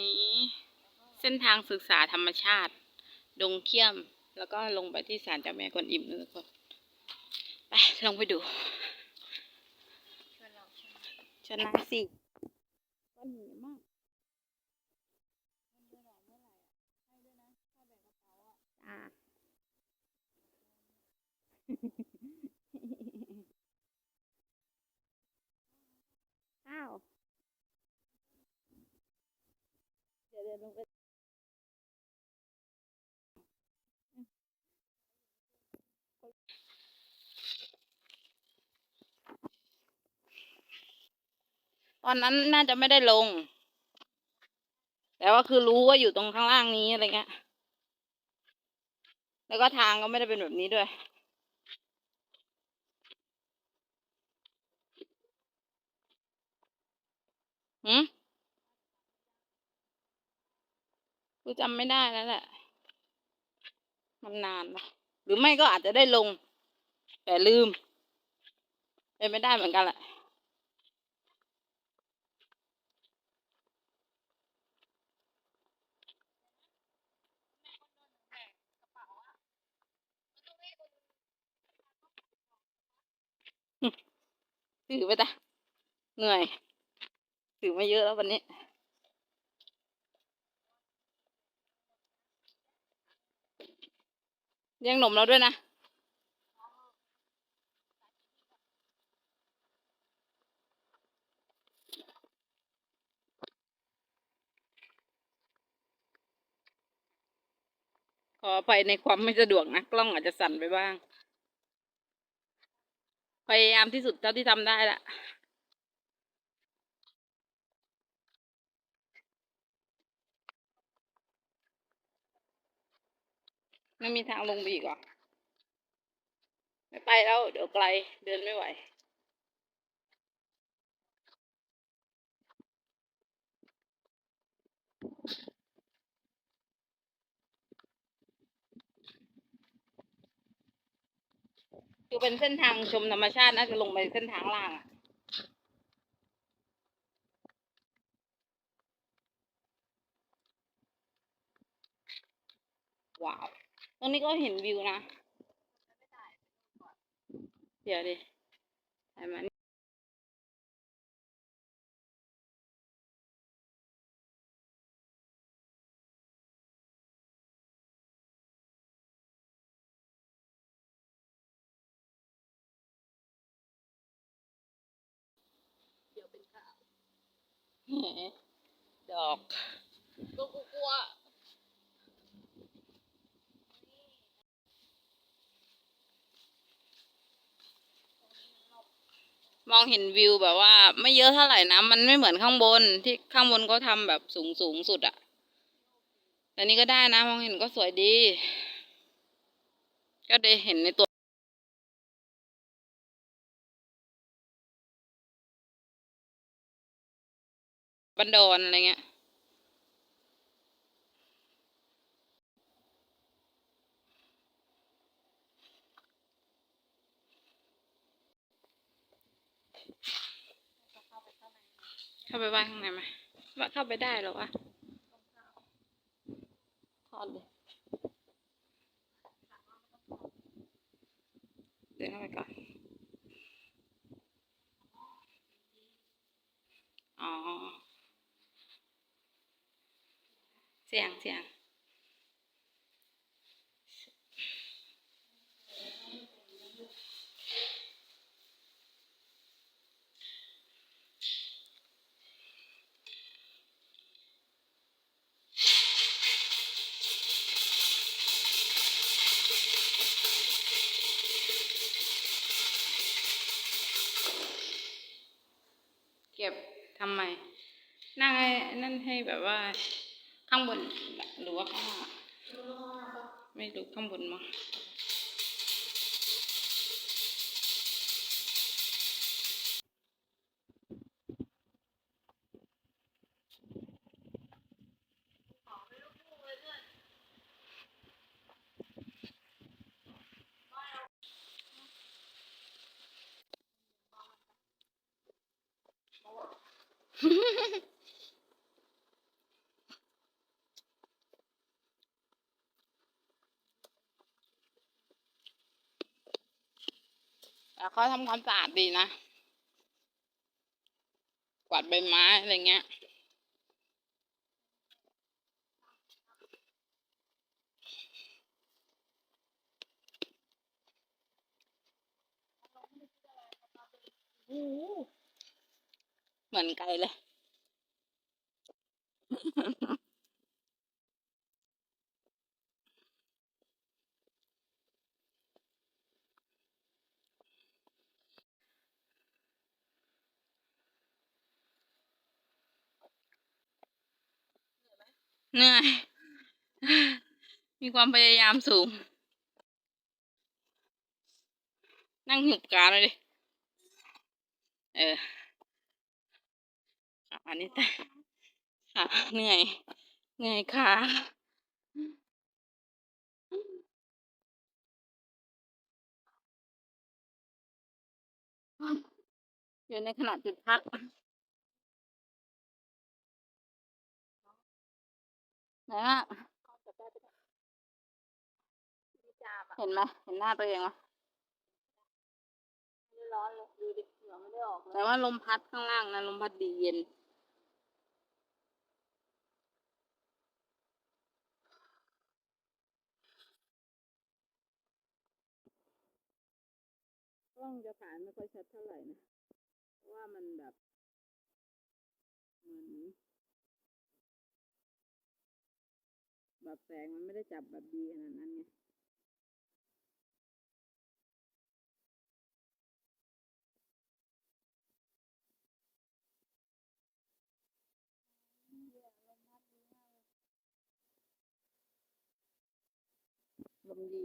นี้เส้นทางศึกษาธรรมชาติ ดงเขี้ยม แล้วก็ลงไปที่ศาลเจ้าแม่กวนอิมนะทุกคน ไป ลงไปดูชนะสิก้อนหินมากจ้าอ้าว เดี๋ยวเดิน ลงไปตอนนั้นน่าจะไม่ได้ลง แต่ว่าคือรู้ว่าอยู่ตรงข้างล่างนี้อะไรเงี้ย แล้วก็ทางก็ไม่ได้เป็นแบบนี้ด้วย หืม กูจำไม่ได้แล้วแหละมันนานละหรือไม่ก็อาจจะได้ลง แต่ลืมเป็นไม่ได้เหมือนกันแหละถือไปจ้ะเหนื่อย ถือมาเยอะแล้ววันนี้ เลี้ยงหนมเราด้วยนะ ขอไปในความไม่สะดวกนะ กล้องอาจจะสั่นไปบ้าง พยายามที่สุดเท่าที่ทำได้ละ ไม่มีทางลงไปอีกเหรอ ไม่ไปแล้ว เดี๋ยวไกลเดินไม่ไหว คือเป็นเส้นทางชมธรรมชาติน่าจะลงไปเส้นทางล่างอะว้าว ตรงนี้ก็เห็นวิวนะ เดี๋ยวดิถ่ายมานี่แหมดอกกูกลัว มอง เห็นวิวแบบว่า ไม่เยอะเท่าไหร่นะมันไม่เหมือนข้างบนที่ข้างบนก็ทำแบบสูงสูงสุดอะแต่นี้ก็ได้นะมองเห็นก็สวยดี ก็ได้เห็นในตัวบันดอนอะไรเงี้ย เข้าไปบ้านข้างในไหมว่าเข้าไปได้หรอวะทอดเลยเดินเข้าไปก่อน อ๋อ เสียงเสียง ก็บทำไม นั่งให้นั่นให้แบบว่า ข้างบนหรือว่าข้างล่างไม่รู้ข้างบนมั้ง เขาทำความสะอาดดีนะ กวาดใบไม้อะไรเงี้ย เหมือนไก่เลย เหนื่อย มีความพยายามสูง นั่งหุบกาเลยดิ เออขานี่แต่ขาเหนื่อย เหนื่อยขาอยู่ในขณะจุดพัก นอะเห็นไหมเห็นหน้าตัวเองไหมไม่ร้อนเลยดูดิเหงื่อไม่ได้ออกเลยแต่ว่าลมพัดข้างล่างนะลมพัดดีเย็นกล้องจะถ่ายไม่ค่อยชัดเท่าไหร่นะ เพราะว่ามันแบบเหมือน แบบแสงมันไม่ได้จับแบบดีขนาดนั้นไงลมดี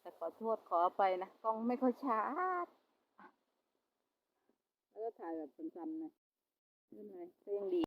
แต่ขอโทษขออภัยนะ กล้องไม่ค่อยชัด ก็ถ่ายแบบสั้ำๆนะไม่เป็นไรก็ยังดี